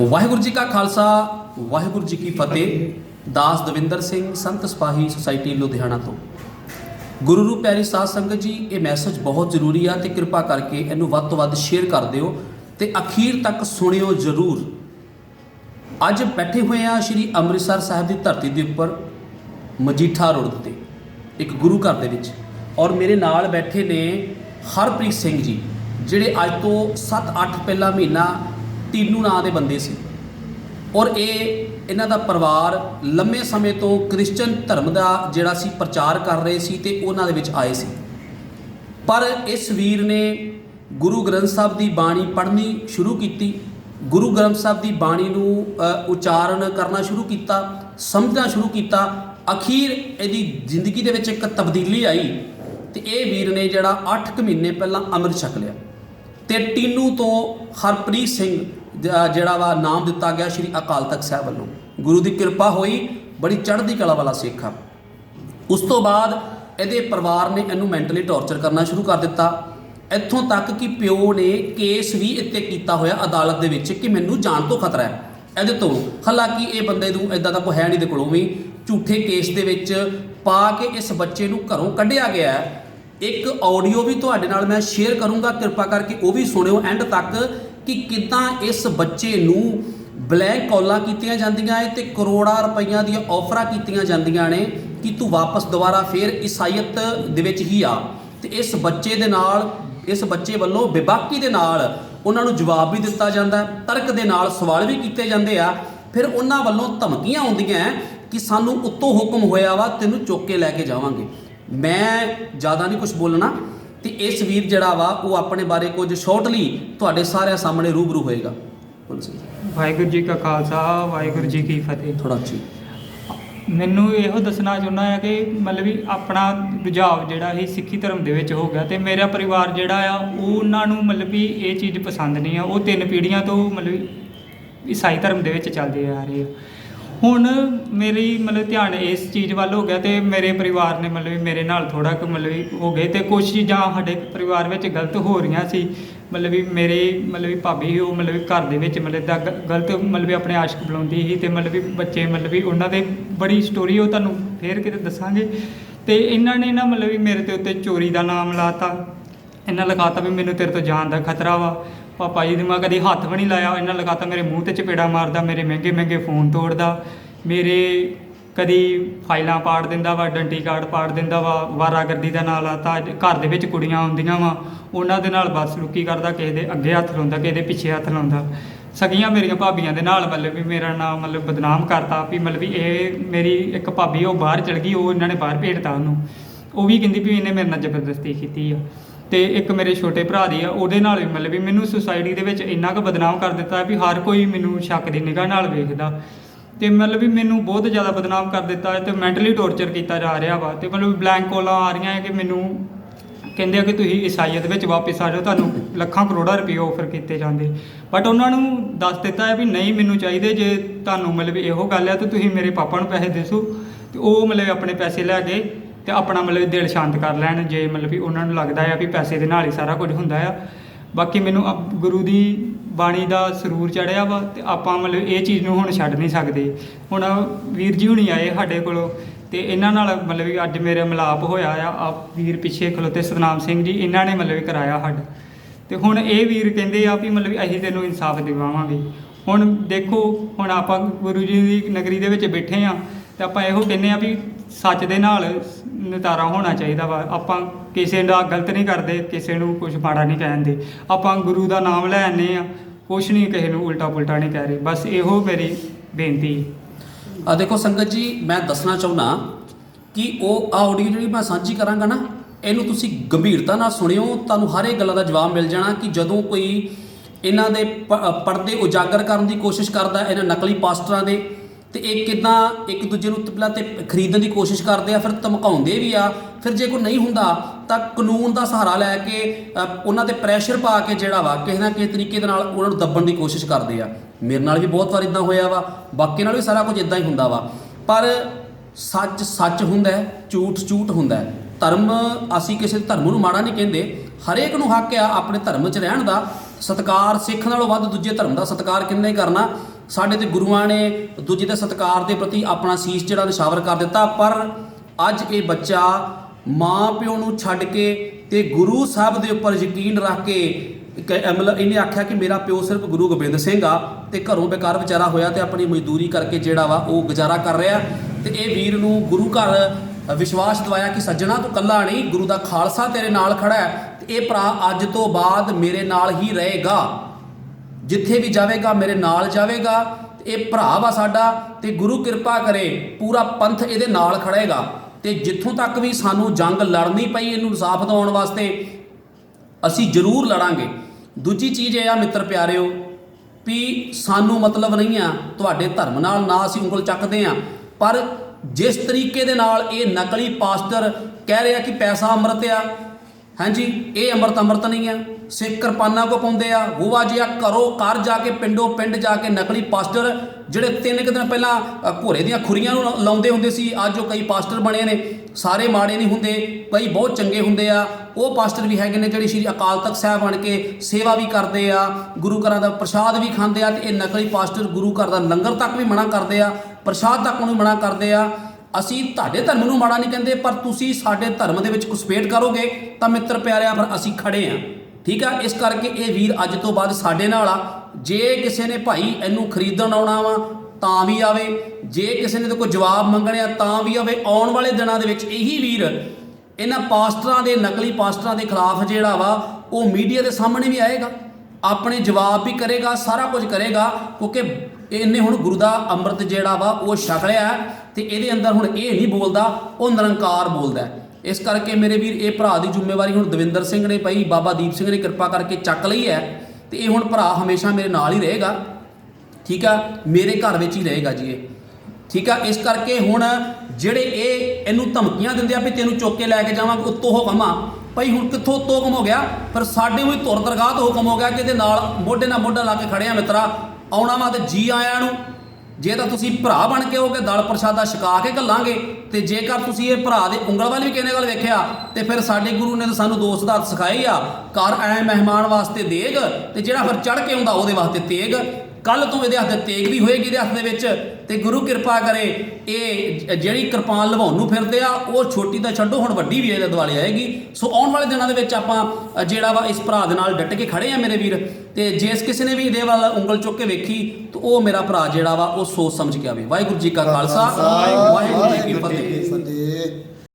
ਵਾਹਿਗੁਰੂ ਜੀ ਕਾ ਖਾਲਸਾ, ਵਾਹਿਗੁਰੂ ਜੀ ਕੀ ਫਤਿਹ। ਦਾਸ ਦਵਿੰਦਰ ਸਿੰਘ, ਸੰਤ ਸਿਪਾਹੀ ਸੁਸਾਇਟੀ ਲੁਧਿਆਣਾ ਤੋਂ। ਗੁਰੂ ਰੂਪ ਪਿਆਰੀ ਸਾਧ ਸੰਗਤ ਜੀ, ਇਹ ਮੈਸੇਜ ਬਹੁਤ ਜ਼ਰੂਰੀ ਆ ਤੇ ਕਿਰਪਾ ਕਰਕੇ ਇਹਨੂੰ ਵੱਧ ਤੋਂ ਵੱਧ ਸ਼ੇਅਰ ਕਰ ਦਿਓ ਤੇ ਅਖੀਰ ਤੱਕ ਸੁਣਿਓ ਜ਼ਰੂਰ। ਅੱਜ ਬੈਠੇ ਹੋਏ ਆ ਸ਼੍ਰੀ ਅੰਮ੍ਰਿਤਸਰ ਸਾਹਿਬ ਦੀ ਧਰਤੀ ਦੇ ਉੱਪਰ, ਮਜੀਠਾ ਰੋਡ ਤੇ ਇੱਕ ਗੁਰੂ ਘਰ ਦੇ ਵਿੱਚ। ਔਰ ਮੇਰੇ ਨਾਲ ਬੈਠੇ ਨੇ ਹਰਪ੍ਰੀਤ ਸਿੰਘ ਜੀ, ਜਿਹੜੇ ਅੱਜ ਤੋਂ 7-8 ਪਹਿਲਾ ਮਹੀਨਾ ਤੀਨੂ ਨਾਂ ਦੇ ਬੰਦੇ ਸੀ। ਔਰ ਇਹ ਇਹਨਾਂ ਦਾ ਪਰਿਵਾਰ ਲੰਮੇ ਸਮੇਂ ਤੋਂ ਕ੍ਰਿਸਚੀਅਨ ਧਰਮ ਦਾ ਜਿਹੜਾ ਸੀ, ਪ੍ਰਚਾਰ ਕਰ ਰਹੇ ਸੀ ਤੇ ਉਹਨਾਂ ਦੇ ਵਿੱਚ ਆਏ ਸੀ। ਪਰ ਇਸ ਵੀਰ ਨੇ ਗੁਰੂ ਗ੍ਰੰਥ ਸਾਹਿਬ ਦੀ ਬਾਣੀ ਪੜ੍ਹਨੀ ਸ਼ੁਰੂ ਕੀਤੀ। ਗੁਰੂ ਗ੍ਰੰਥ ਸਾਹਿਬ ਦੀ ਬਾਣੀ ਨੂੰ ਉਚਾਰਨ ਕਰਨਾ ਸ਼ੁਰੂ ਕੀਤਾ, ਸਮਝਣਾ ਸ਼ੁਰੂ ਕੀਤਾ। ਅਖੀਰ ਇਹਦੀ ਜ਼ਿੰਦਗੀ ਦੇ ਵਿੱਚ ਇੱਕ ਤਬਦੀਲੀ ਆਈ ਤੇ ਇਹ ਵੀਰ ਨੇ ਜਿਹੜਾ 8 ਕੁ ਮਹੀਨੇ ਪਹਿਲਾਂ ਅੰਮ੍ਰਿਤ ਛਕ ਲਿਆ। ਤੇ ਟੀਨੂ ਤੋਂ ਹਰਪ੍ਰੀਤ ਸਿੰਘ ਜਿਹੜਾ ਵਾ ਨਾਮ ਦਿੱਤਾ ਗਿਆ ਸ਼੍ਰੀ ਅਕਾਲ ਤਖਤ ਸਾਹਿਬ ਵੱਲੋਂ। ਗੁਰੂ ਦੀ ਕਿਰਪਾ ਹੋਈ, ਬੜੀ ਚੜ੍ਹਦੀ ਕਲਾ ਵਾਲਾ ਸਿੱਖ ਆ। ਉਸ ਤੋਂ ਬਾਅਦ ਇਹਦੇ ਪਰਿਵਾਰ ਨੇ ਇਹਨੂੰ ਮੈਂਟਲੀ ਟੌਰਚਰ ਕਰਨਾ ਸ਼ੁਰੂ ਕਰ ਦਿੱਤਾ। ਇੱਥੋਂ ਤੱਕ ਕਿ ਪਿਓ ਨੇ ਕੇਸ ਵੀ ਇੱਥੇ ਕੀਤਾ ਹੋਇਆ ਅਦਾਲਤ ਦੇ ਵਿੱਚ ਕਿ ਮੈਨੂੰ ਜਾਨ ਤੋਂ ਖਤਰਾ ਹੈ। ਇਹਦੇ ਤੋਂ ਹਾਲਾਂਕਿ ਇਹ ਬੰਦੇ ਨੂੰ ਇਦਾਂ ਦਾ ਕੋਈ ਹੈ ਨਹੀਂ ਦੇ ਕੋਲੋਂ ਵੀ। ਝੂਠੇ ਕੇਸ ਦੇ ਵਿੱਚ ਪਾ ਕੇ ਇਸ ਬੱਚੇ ਨੂੰ ਘਰੋਂ ਕੱਢਿਆ ਗਿਆ ਹੈ। ਇੱਕ ਆਡੀਓ ਵੀ ਤੁਹਾਡੇ ਨਾਲ ਮੈਂ ਸ਼ੇਅਰ ਕਰੂੰਗਾ, ਕਿਰਪਾ ਕਰਕੇ ਉਹ ਵੀ ਸੁਣਿਓ। ਐਂਡ ਤੱਕ ਕਿ ਕਿਦਾਂ ਇਸ ਬੱਚੇ ਨੂੰ ਬਲੈਕ ਕਾਲਾਂ ਕੀਤੀਆਂ ਜਾਂਦੀਆਂ ਹੈ ਤੇ ਕਰੋੜਾਂ ਰੁਪਈਆਂ ਦੀਆਂ ਆਫਰਾਂ ਕੀਤੀਆਂ ਜਾਂਦੀਆਂ ਨੇ ਕਿ ਤੂੰ ਵਾਪਸ ਦੁਬਾਰਾ ਫੇਰ ਈਸਾਈਅਤ ਦੇ ਵਿੱਚ ਹੀ ਆ। ਤੇ ਇਸ ਬੱਚੇ ਦੇ ਨਾਲ, ਇਸ ਬੱਚੇ ਵੱਲੋਂ ਬੇਬਾਕੀ ਦੇ ਨਾਲ ਉਹਨਾਂ ਨੂੰ ਜਵਾਬ ਵੀ ਦਿੱਤਾ ਜਾਂਦਾ, ਤਰਕ ਦੇ ਨਾਲ ਸਵਾਲ ਵੀ ਕੀਤੇ ਜਾਂਦੇ ਆ। ਫਿਰ ਉਹਨਾਂ ਵੱਲੋਂ ਧਮਕੀਆਂ ਆਉਂਦੀਆਂ ਹੈ ਕਿ ਸਾਨੂੰ ਉੱਤੋਂ ਹੁਕਮ ਹੋਇਆ ਵਾ, ਤੈਨੂੰ ਚੁੱਕ ਕੇ ਲੈ ਕੇ ਜਾਵਾਂਗੇ। ਮੈਂ ਜ਼ਿਆਦਾ ਨਹੀਂ ਕੁਝ ਬੋਲਣਾ ਤੇ ਇਸ ਵੀਰ ਜਿਹੜਾ ਵਾ ਉਹ ਆਪਣੇ ਬਾਰੇ ਕੁਝ ਸ਼ਾਰਟਲੀ ਤੁਹਾਡੇ ਸਾਰਿਆਂ ਸਾਹਮਣੇ ਰੂਬਰੂ ਹੋਏਗਾ। ਬੋਲੋ ਵਾਹਿਗੁਰੂ ਜੀ ਕਾ ਖਾਲਸਾ ਵਾਹਿਗੁਰੂ ਜੀ ਕੀ ਫਤਿਹ। ਥੋੜਾ ਅੱਛੀ। ਮੈਨੂੰ ਇਹੋ ਦੱਸਣਾ ਚਾਹੁੰਦਾ ਹੈ ਕਿ ਮਤਲਬ ਵੀ ਆਪਣਾ ਰੁਝਾਵ ਜਿਹੜਾ ਸੀ ਸਿੱਖੀ ਧਰਮ ਦੇ ਵਿੱਚ ਹੋ ਗਿਆ ਤੇ ਮੇਰਾ ਪਰਿਵਾਰ ਜਿਹੜਾ ਆ ਉਹ ਉਹਨਾਂ ਨੂੰ ਮਤਲਬ ਵੀ ਇਹ ਚੀਜ਼ ਪਸੰਦ ਨਹੀਂ ਆ। ਉਹ ਤਿੰਨ ਪੀੜ੍ਹੀਆਂ ਤੋਂ ਮਤਲਬ ਵੀ ਈਸਾਈ ਧਰਮ ਦੇ ਵਿੱਚ ਚੱਲਦੇ ਆ ਰਹੇ ਆ। ਹੁਣ ਮੇਰੀ ਮਤਲਬ ਧਿਆਨ ਇਸ ਚੀਜ਼ ਵੱਲ ਹੋ ਗਿਆ ਤੇ ਮੇਰੇ ਪਰਿਵਾਰ ਨੇ ਮਤਲਬ ਵੀ ਮੇਰੇ ਨਾਲ ਥੋੜਾ ਕੁ ਮਤਲਬ ਵੀ ਹੋ ਗਏ ਤੇ ਕੁਝ ਚੀਜ਼ਾਂ ਸਾਡੇ ਪਰਿਵਾਰ ਵਿੱਚ ਗਲਤ ਹੋ ਰਹੀਆਂ ਸੀ। ਮਤਲਬ ਵੀ ਮੇਰੇ ਮਤਲਬ ਵੀ ਭਾਬੀ ਉਹ ਮਤਲਬ ਵੀ ਘਰ ਦੇ ਵਿੱਚ ਮਤਲਬ ਦਾ ਗਲਤ ਮਤਲਬ ਵੀ ਆਪਣੇ ਆਸ਼ਕ ਬੁਲਾਉਂਦੀ ਸੀ ਤੇ ਮਤਲਬ ਵੀ ਬੱਚੇ ਮਤਲਬ ਵੀ ਉਹਨਾਂ ਦੇ ਬੜੀ ਸਟੋਰੀ ਉਹ ਤੁਹਾਨੂੰ ਫੇਰ ਕਿਤੇ ਦੱਸਾਂਗੇ। ਤੇ ਇਹਨਾਂ ਨੇ ਨਾ ਮਤਲਬ ਵੀ ਮੇਰੇ ਤੇ ਉੱਤੇ ਚੋਰੀ ਦਾ ਨਾਮ ਲਾਤਾ। ਇਹਨਾਂ ਲਗਾਤਾ ਵੀ ਮੈਨੂੰ ਤੇਰੇ ਤੋਂ ਜਾਨ ਦਾ ਖਤਰਾ ਵਾ। ਪਾਪਾ ਜੀ ਦੇ ਮੈਂ ਕਦੀ ਹੱਥ ਵੀ ਨਹੀਂ ਲਾਇਆ ਇਹਨਾਂ ਲਗਾਤਾ ਮੇਰੇ ਮੂੰਹ ਤੇ ਚਪੇੜਾ ਮਾਰਦਾ, ਮੇਰੇ ਮਹਿੰਗੇ ਮਹਿੰਗੇ ਫੋਨ ਤੋੜਦਾ, ਮੇਰੇ ਕਦੀ ਫਾਈਲਾਂ ਪਾੜ ਦਿੰਦਾ ਵਾ ਆਇਡੈਂਟੀ ਕਾਰਡ ਪਾੜ ਦਿੰਦਾ ਵਾ, ਵਾਰਾਗਰਦੀ ਦਾ ਨਾਂ ਲਾਤਾ ਘਰ ਦੇ ਵਿੱਚ ਕੁੜੀਆਂ ਆਉਂਦੀਆਂ ਵਾ, ਉਹਨਾਂ ਦੇ ਨਾਲ ਬਦਸਲੂਕੀ ਕਰਦਾ, ਕਿਸੇ ਦੇ ਅੱਗੇ ਹੱਥ ਲਾਉਂਦਾ, ਕਿਸੇ ਦੇ ਪਿੱਛੇ ਹੱਥ ਲਾਉਂਦਾ। ਸਗੀਆਂ ਮੇਰੀਆਂ ਭਾਬੀਆਂ ਦੇ ਨਾਲ ਮਤਲਬ ਵੀ ਮੇਰਾ ਨਾਮ ਮਤਲਬ ਬਦਨਾਮ ਕਰਤਾ, ਵੀ ਮਤਲਬ ਵੀ ਇਹ ਮੇਰੀ ਇੱਕ ਭਾਬੀ ਉਹ ਬਾਹਰ ਚਲ ਗਈ, ਉਹ ਇਹਨਾਂ ਨੇ ਬਾਹਰ ਭੇਜਤਾ ਉਹਨੂੰ। ਉਹ ਵੀ ਕਹਿੰਦੀ ਵੀ ਇਹਨੇ ਮੇਰੇ ਨਾਲ ਜ਼ਬਰਦਸਤੀ ਕੀਤੀ ਆ। ਤੇ ਇੱਕ ਮੇਰੇ ਛੋਟੇ ਭਰਾ ਦੀ ਆ, ਉਹਦੇ ਨਾਲ ਵੀ ਮਤਲਬ ਵੀ ਮੈਨੂੰ ਸੁਸਾਇਟੀ ਦੇ ਵਿੱਚ ਇੰਨਾ ਕੁ ਬਦਨਾਮ ਕਰ ਦਿੱਤਾ ਵੀ ਹਰ ਕੋਈ ਮੈਨੂੰ ਸ਼ੱਕ ਦੀ ਨਿਗਾਹ ਨਾਲ ਵੇਖਦਾ। ਤੇ ਮਤਲਬ ਵੀ ਮੈਨੂੰ ਬਹੁਤ ਜ਼ਿਆਦਾ ਬਦਨਾਮ ਕਰ ਦਿੱਤਾ ਹੈ ਤੇ ਮੈਂਟਲੀ ਟੌਰਚਰ ਕੀਤਾ ਜਾ ਰਿਹਾ ਵਾ ਤੇ ਮਤਲਬ ਬਲੈਂਕ ਕੋਲਾਂ ਆ ਰਹੀਆਂ ਹੈ ਕਿ ਮੈਨੂੰ ਕਹਿੰਦੇ ਆ ਕਿ ਤੁਸੀਂ ਈਸਾਈਅਤ ਵਿੱਚ ਵਾਪਸ ਆ ਜਾਓ, ਤੁਹਾਨੂੰ ਲੱਖਾਂ ਕਰੋੜਾਂ ਰੁਪਏ ਆਫਰ ਕੀਤੇ ਜਾਂਦੇ। ਬਟ ਉਹਨਾਂ ਨੂੰ ਦੱਸ ਦਿੱਤਾ ਹੈ ਵੀ ਨਹੀਂ ਮੈਨੂੰ ਚਾਹੀਦੇ ਜੇ ਤੁਹਾਨੂੰ ਮਤਲਬ ਇਹੋ ਗੱਲ ਹੈ ਤਾਂ ਤੁਸੀਂ ਮੇਰੇ ਪਾਪਾ ਨੂੰ ਪੈਸੇ ਦੇਸੋ ਤੇ ਉਹ ਮਤਲਬ ਆਪਣੇ ਪੈਸੇ ਲੈ ਕੇ ਤੇ ਆਪਣਾ ਮਤਲਬ ਦਿਲ ਸ਼ਾਂਤ ਕਰ ਲੈਣ, ਜੇ ਮਤਲਬ ਵੀ ਉਹਨਾਂ ਨੂੰ ਲੱਗਦਾ ਆ ਵੀ ਪੈਸੇ ਦੇ ਨਾਲ ਹੀ ਸਾਰਾ ਕੁਝ ਹੁੰਦਾ ਆ। ਬਾਕੀ ਮੈਨੂੰ ਅਪ- ਗੁਰੂ ਦੀ ਬਾਣੀ ਦਾ ਸਰੂਰ ਚੜਿਆ ਵਾ ਤੇ ਆਪਾਂ ਮਤਲਬ ਇਹ ਚੀਜ਼ ਨੂੰ ਹੁਣ ਛੱਡ ਨਹੀਂ ਸਕਦੇ। ਹੁਣ ਵੀਰ ਜੀ ਹੁਣੀ ਆਏ ਸਾਡੇ ਕੋਲੋਂ ਤੇ ਇਹਨਾਂ ਨਾਲ ਮਤਲਬ ਵੀ ਅੱਜ ਮੇਰੇ ਮਿਲਾਪ ਹੋਇਆ ਆ। ਆ ਵੀਰ ਪਿੱਛੇ ਖਲੋਤੇ ਸਤਨਾਮ ਸਿੰਘ ਜੀ, ਇਹਨਾਂ ਨੇ ਮਤਲਬ ਵੀ ਕਰਾਇਆ ਸਾਡਾ ਤੇ ਹੁਣ ਇਹ ਵੀਰ ਕਹਿੰਦੇ ਆ ਵੀ ਮਤਲਬ ਵੀ ਅਸੀਂ ਤੈਨੂੰ ਇਨਸਾਫ ਦਿਵਾਵਾਂਗੇ। ਹੁਣ ਦੇਖੋ, ਹੁਣ ਆਪਾਂ ਗੁਰੂ ਜੀ ਦੀ ਨਗਰੀ ਦੇ ਵਿੱਚ ਬੈਠੇ ਆ ਤੇ ਆਪਾਂ ਇਹੋ ਕਹਿੰਦੇ ਆ ਵੀ ਸੱਚ ਦੇ ਨਾਲ ਨਿਤਾਰਾ ਹੋਣਾ ਚਾਹੀਦਾ ਵਾ। ਆਪਾਂ ਕਿਸੇ ਦਾ ਗਲਤ ਨਹੀਂ ਕਰਦੇ, ਕਿਸੇ ਨੂੰ ਕੁਝ ਮਾੜਾ ਨਹੀਂ ਕਹਿੰਦੇ। ਆਪਾਂ ਗੁਰੂ ਦਾ ਨਾਮ ਲੈ ਆਨੇ ਆ ਕੁਛ ਨਹੀਂ ਕਿਸੇ ਨੂੰ ਉਲਟਾ ਪੁਲਟਾ ਨਹੀਂ ਕਹਿ ਰਹੇ। ਬਸ ਇਹੋ ਮੇਰੀ ਬੇਨਤੀ। ਆ ਦੇਖੋ ਸੰਗਤ ਜੀ, ਮੈਂ ਦੱਸਣਾ ਚਾਹੁੰਦਾ ਕਿ ਉਹ ਆਡੀਓ ਜਿਹੜੀ ਮੈਂ ਸਾਂਝੀ ਕਰਾਂਗਾ ਨਾ, ਇਹਨੂੰ ਤੁਸੀਂ ਗੰਭੀਰਤਾ ਨਾਲ ਸੁਣਿਓ, ਤੁਹਾਨੂੰ ਹਰ ਇੱਕ ਗੱਲ ਦਾ ਜਵਾਬ ਮਿਲ ਜਾਣਾ ਕਿ ਜਦੋਂ ਕੋਈ ਇਹਨਾਂ ਦੇ ਪਰਦੇ ਉਜਾਗਰ ਕਰਨ ਦੀ ਕੋਸ਼ਿਸ਼ ਕਰਦਾ, ਇਹਨਾਂ ਨਕਲੀ ਪਾਸਟਰਾਂ ਦੇ ਤੇ ਇਹ ਕਿਦਾਂ ਇੱਕ ਦੂਜੇ ਨੂੰ ਪਹਿਲਾਂ ਤੇ ਖਰੀਦਣ ਦੀ ਕੋਸ਼ਿਸ਼ ਕਰਦੇ ਆ, ਫਿਰ ਧਮਕਾਉਂਦੇ ਵੀ ਆ, ਫਿਰ ਜੇ ਕੋਈ ਨਹੀਂ ਹੁੰਦਾ ਤਾਂ ਕਾਨੂੰਨ ਦਾ ਸਹਾਰਾ ਲੈ ਕੇ ਉਹਨਾਂ ਤੇ ਪ੍ਰੈਸ਼ਰ ਪਾ ਕੇ ਜਿਹੜਾ ਵਾ, ਕਿਸੇ ਨਾ ਕਿਸੇ ਤਰੀਕੇ ਦੇ ਨਾਲ ਉਹਨਾਂ ਨੂੰ ਦੱਬਣ ਦੀ ਕੋਸ਼ਿਸ਼ ਕਰਦੇ ਆ। ਮੇਰੇ ਨਾਲ ਵੀ ਬਹੁਤ ਵਾਰ ਇਦਾਂ ਹੋਇਆ ਵਾ, ਬਾਕੀ ਨਾਲ ਵੀ ਸਾਰਾ ਕੁਝ ਇਦਾਂ ਹੀ ਹੁੰਦਾ ਵਾ। ਪਰ ਸੱਚ ਸੱਚ ਹੁੰਦਾ ਹੈ, ਝੂਠ ਝੂਠ ਹੁੰਦਾ ਹੈ। ਧਰਮ ਅਸੀਂ ਕਿਸੇ ਧਰਮ ਨੂੰ ਮਾੜਾ ਨਹੀਂ ਕਹਿੰਦੇ, ਹਰੇਕ ਨੂੰ ਹੱਕ ਆ ਆਪਣੇ ਧਰਮ 'ਚ ਰਹਿਣ ਦਾ। ਸਤਕਾਰ ਸਿੱਖ ਨਾਲੋਂ ਵੱਧ ਦੂਜੇ ਧਰਮ ਦਾ ਸਤਕਾਰ ਕਿੰਨੇ ਕਰਨਾ? ਸਾਡੇ ਤੇ ਗੁਰੂਆਂ ਨੇ ਦੂਜੇ ਦੇ ਸਤਕਾਰ ਦੇ ਪ੍ਰਤੀ ਆਪਣਾ ਸੀਸ ਜਿਹੜਾ ਨਿਸ਼ਾਵਰ ਕਰ ਦਿੱਤਾ, ਪਰ ਅੱਜ ਇਹ ਬੱਚਾ ਮਾਂ ਪਿਓ ਨੂੰ ਛੱਡ ਕੇ ਤੇ ਗੁਰੂ ਸਾਹਿਬ ਦੇ ਉੱਪਰ ਯਕੀਨ ਰੱਖ ਕੇ ਇੱਕ ਮਤਲਬ ਇਹਨੇ ਆਖਿਆ ਕਿ ਮੇਰਾ ਪਿਓ ਸਿਰਫ ਗੁਰੂ ਗੋਬਿੰਦ ਸਿੰਘ ਆ ਤੇ ਘਰੋਂ ਬੇਕਾਰ ਵਿਚਾਰਾ ਹੋਇਆ ਤੇ ਆਪਣੀ ਮਜ਼ਦੂਰੀ ਕਰਕੇ ਜਿਹੜਾ ਵਾ ਉਹ ਗੁਜ਼ਾਰਾ ਕਰ ਰਿਹਾ। ਤੇ ਇਹ ਵੀਰ ਨੂੰ ਗੁਰੂ ਘਰ ਵਿਸ਼ਵਾਸ ਦਵਾਇਆ ਕਿ ਸੱਜਣਾ ਤੂੰ ਕੱਲਾ ਨਹੀਂ, ਗੁਰੂ ਦਾ ਖਾਲਸਾ ਤੇਰੇ ਨਾਲ ਖੜਾ ਹੈ ਇਹ ਭਰਾ ਅੱਜ ਤੋਂ ਬਾਅਦ ਮੇਰੇ ਨਾਲ ਹੀ ਰਹੇਗਾ। ਜਿੱਥੇ ਵੀ ਜਾਵੇਗਾ, ਮੇਰੇ ਨਾਲ ਜਾਵੇਗਾ, ਇਹ ਭਰਾ ਵਾ ਸਾਡਾ, ਤੇ ਗੁਰੂ ਕਿਰਪਾ ਕਰੇ, ਪੂਰਾ ਪੰਥ ਇਹਦੇ ਨਾਲ ਖੜੇਗਾ। ਤੇ ਜਿੱਥੋਂ ਤੱਕ ਵੀ ਸਾਨੂੰ ਜੰਗ ਲੜਨੀ ਪਈ, ਇਹਨੂੰ ਇਨਸਾਫ ਦਿਵਾਉਣ ਵਾਸਤੇ, ਅਸੀਂ ਜ਼ਰੂਰ ਲੜਾਂਗੇ। ਦੂਜੀ ਚੀਜ਼ ਇਹ ਆ ਮਿੱਤਰ ਪਿਆਰਿਓ, ਵੀ ਸਾਨੂੰ ਮਤਲਬ ਨਹੀਂ ਆ, ਤੁਹਾਡੇ ਧਰਮ ਨਾਲ ਨਾ ਅਸੀਂ ਉਂਗਲ ਚੱਕਦੇ ਆ, ਪਰ ਜਿਸ ਤਰੀਕੇ ਦੇ ਨਾਲ ਇਹ ਨਕਲੀ ਪਾਸਟਰ ਕਹਿ ਰਿਹਾ ਕਿ ਪੈਸਾ ਅੰਮ੍ਰਿਤ ਆ ਹਾਂਜੀ, ਇਹ ਅੰਮ੍ਰਿਤ ਅੰਮ੍ਰਿਤ ਨਹੀਂ ਆ। ਸਿੱਖ ਕਿਰਪਾਨਾਂ ਕੋ ਪਾਉਂਦੇ ਆ। ਹੋਵਾ ਜਿਹਾ ਘਰੋਂ ਘਰ ਜਾ ਕੇ, ਪਿੰਡੋਂ ਪਿੰਡ ਜਾ ਕੇ ਨਕਲੀ ਪਾਸਟਰ, ਜਿਹੜੇ ਤਿੰਨ ਕੁ ਦਿਨ ਪਹਿਲਾਂ ਘੋੜੇ ਦੀਆਂ ਖੁਰੀਆਂ ਨੂੰ ਲਾਉਂਦੇ ਹੁੰਦੇ ਸੀ, ਅੱਜ ਉਹ ਕਈ ਪਾਸਟਰ ਬਣੇ ਨੇ। ਸਾਰੇ ਮਾੜੇ ਨਹੀਂ ਹੁੰਦੇ, ਕਈ ਬਹੁਤ ਚੰਗੇ ਹੁੰਦੇ ਆ। ਉਹ ਪਾਸਟਰ ਵੀ ਹੈਗੇ ਨੇ ਜਿਹੜੇ ਸ਼੍ਰੀ ਅਕਾਲ ਤਖਤ ਸਾਹਿਬ ਬਣ ਕੇ ਸੇਵਾ ਵੀ ਕਰਦੇ ਆ, ਗੁਰੂ ਘਰਾਂ ਦਾ ਪ੍ਰਸ਼ਾਦ ਵੀ ਖਾਂਦੇ ਆ ਤੇ ਇਹ ਨਕਲੀ ਪਾਸਟਰ ਗੁਰੂ ਘਰ ਦਾ ਲੰਗਰ ਤੱਕ ਵੀ ਮਨਾ ਕਰਦੇ ਆ, ਪ੍ਰਸ਼ਾਦ ਤੱਕ ਨੂੰ ਮਨਾ ਕਰਦੇ ਆ। ਅਸੀਂ ਤੁਹਾਡੇ ਧਰਮ ਨੂੰ ਮਾੜਾ ਨਹੀਂ ਕਹਿੰਦੇ, ਪਰ ਤੁਸੀਂ ਸਾਡੇ ਧਰਮ ਦੇ ਵਿੱਚ ਘੁਸਪੇਟ ਕਰੋਗੇ ਤਾਂ ਮਿੱਤਰ ਪਿਆਰਿਆ, ਪਰ ਅਸੀਂ ਖੜੇ ਆ ਠੀਕ ਆ? ਇਸ ਕਰਕੇ ਇਹ ਵੀਰ ਅੱਜ ਤੋਂ ਬਾਅਦ ਸਾਡੇ ਨਾਲ ਆ। ਜੇ ਕਿਸੇ ਨੇ ਭਾਈ ਇਹਨੂੰ ਖਰੀਦਣ ਆਉਣਾ ਵਾ, ਤਾਂ ਵੀ ਆਵੇ। ਜੇ ਕਿਸੇ ਨੇ ਤੇ ਕੋਈ ਜਵਾਬ ਮੰਗਣਿਆ ਤਾਂ ਵੀ ਆਵੇ। ਆਉਣ ਵਾਲੇ ਦਿਨਾਂ ਦੇ ਵਿੱਚ ਇਹੀ ਵੀਰ, ਇਹਨਾਂ ਪਾਸਟਰਾਂ ਦੇ, ਨਕਲੀ ਪਾਸਟਰਾਂ ਦੇ ਖਿਲਾਫ ਜਿਹੜਾ ਵਾ, ਉਹ ਮੀਡੀਆ ਦੇ ਸਾਹਮਣੇ ਵੀ ਆਏਗਾ। ਆਪਣੇ ਜਵਾਬ ਵੀ ਕਰੇਗਾ, ਸਾਰਾ ਕੁਝ ਕਰੇਗਾ, ਕਿਉਂਕਿ ਇਹਨੇ ਹੁਣ ਗੁਰੂ ਦਾ ਅੰਮ੍ਰਿਤ ਜਿਹੜਾ ਵਾ, ਉਹ ਛਕ ਲਿਆ ਤੇ ਇਹਦੇ ਅੰਦਰ ਹੁਣ ਇਹ ਨਹੀਂ ਬੋਲਦਾ, ਉਹ ਨਿਰੰਕਾਰ ਬੋਲਦਾ ਇਸ ਕਰਕੇ ਮੇਰੇ ਵੀਰ, ਇਹ ਭਰਾ ਦੀ ਜ਼ਿੰਮੇਵਾਰੀ ਹੁਣ ਦਵਿੰਦਰ ਸਿੰਘ ਨੇ ਪਈ, ਬਾਬਾ ਦੀਪ ਸਿੰਘ ਨੇ ਕਿਰਪਾ ਕਰਕੇ ਚੱਕ ਲਈ ਹੈ ਤੇ ਇਹ ਹੁਣ ਭਰਾ ਹਮੇਸ਼ਾ ਮੇਰੇ ਨਾਲ ਹੀ ਰਹੇਗਾ। ਠੀਕ ਆ? ਮੇਰੇ ਘਰ ਵਿੱਚ ਹੀ ਰਹੇਗਾ ਜੀ ਇਹ। ਠੀਕ ਆ? ਇਸ ਕਰਕੇ ਹੁਣ ਜਿਹੜੇ ਇਹ ਇਹਨੂੰ ਧਮਕੀਆਂ ਦਿੰਦੇ ਆ ਵੀ ਤੈਨੂੰ ਚੁੱਕ ਕੇ ਲੈ ਕੇ ਜਾਵਾਂਗੇ, ਉੱਤੋਂ ਹੁਕਮ ਆ ਭਾਈ ਹੁਣ ਕਿੱਥੋਂ ਉੱਤੋਂ ਹੁਕਮ ਹੋ ਗਿਆ? ਫਿਰ ਸਾਡੇ ਵੀ ਧੁਰ ਦਰਗਾਹ ਤੋਂ ਹੁਕਮ ਹੋ ਗਿਆ ਕਿ ਇਹਦੇ ਨਾਲ ਮੋਢੇ ਨਾਲ ਮੋਢਾ ਲਾ ਕੇ ਖੜੇ ਆ ਮਿੱਤਰਾ। ਆਉਣਾ ਵਾ ਤੇ ਜੀ ਆਇਆਂ ਨੂੰ। ਜੇ ਤਾਂ ਤੁਸੀਂ ਭਰਾ ਬਣ ਕੇ ਹੋਗੇ ਦਲ ਪ੍ਰਸ਼ਾਦਾ ਛਕਾ ਕੇ ਘੱਲਾਂਗੇ, ਤੇ ਜੇਕਰ ਤੁਸੀਂ ਇਹ ਭਰਾ ਦੇ ਉਂਗਲ ਵੱਲ ਵੀ ਕਿਹਨੇ ਵੱਲ ਵੇਖਿਆ, ਤੇ ਫਿਰ ਸਾਡੇ ਗੁਰੂ ਨੇ ਤਾਂ ਸਾਨੂੰ ਦੋ ਹੱਥ ਸਿਖਾਈ ਆ। ਘਰ ਐ ਮਹਿਮਾਨ ਵਾਸਤੇ ਦੇਗ, ਤੇ ਜਿਹੜਾ ਫਿਰ ਚੜ ਕੇ ਆਉਂਦਾ ਉਹਦੇ ਵਾਸਤੇ ਤੇਗ। ਕੱਲ ਤੋਂ ਇਹਦੇ ਹੱਥ ਤੇ ਤੇਗ ਵੀ ਹੋਏਗੀ ਇਹਦੇ ਹੱਥ ਦੇ ਵਿੱਚ ਤੇ ਗੁਰੂ ਕਿਰਪਾ ਕਰੇ ਇਹ ਜਿਹੜੀ ਕਿਰਪਾਨ ਲਵਾਉਣ ਨੂੰ ਫਿਰਦੇ ਆ ਉਹ ਛੋਟੀ ਤਾਂ ਛੱਡੋ ਹੁਣ ਵੱਡੀ ਵੀ ਇਹਦੇ ਦੁਆਲੇ ਆਏਗੀ। ਸੋ ਆਉਣ ਵਾਲੇ ਦਿਨਾਂ ਦੇ ਵਿੱਚ ਆਪਾਂ ਜਿਹੜਾ ਵਾ ਇਸ ਭਰਾ ਦੇ ਨਾਲ ਡਟ ਕੇ ਖੜੇ ਆ ਮੇਰੇ ਵੀਰ ਤੇ ਜਿਸ ਕਿਸੇ ਨੇ ਵੀ ਇਹਦੇ ਵੱਲ ਉਂਗਲ ਚੁੱਕ ਕੇ ਵੇਖੀ ਤਾਂ ਉਹ ਮੇਰਾ ਭਰਾ ਜਿਹੜਾ ਵਾ ਉਹ ਸੋਚ ਸਮਝ ਕੇ ਆਵੇ। ਵਾਹਿਗੁਰੂ ਜੀ ਕਾ ਖਾਲਸਾ ਵਾਹਿਗੁਰੂ ਜੀ ਕੀ ਫਤਿਹ।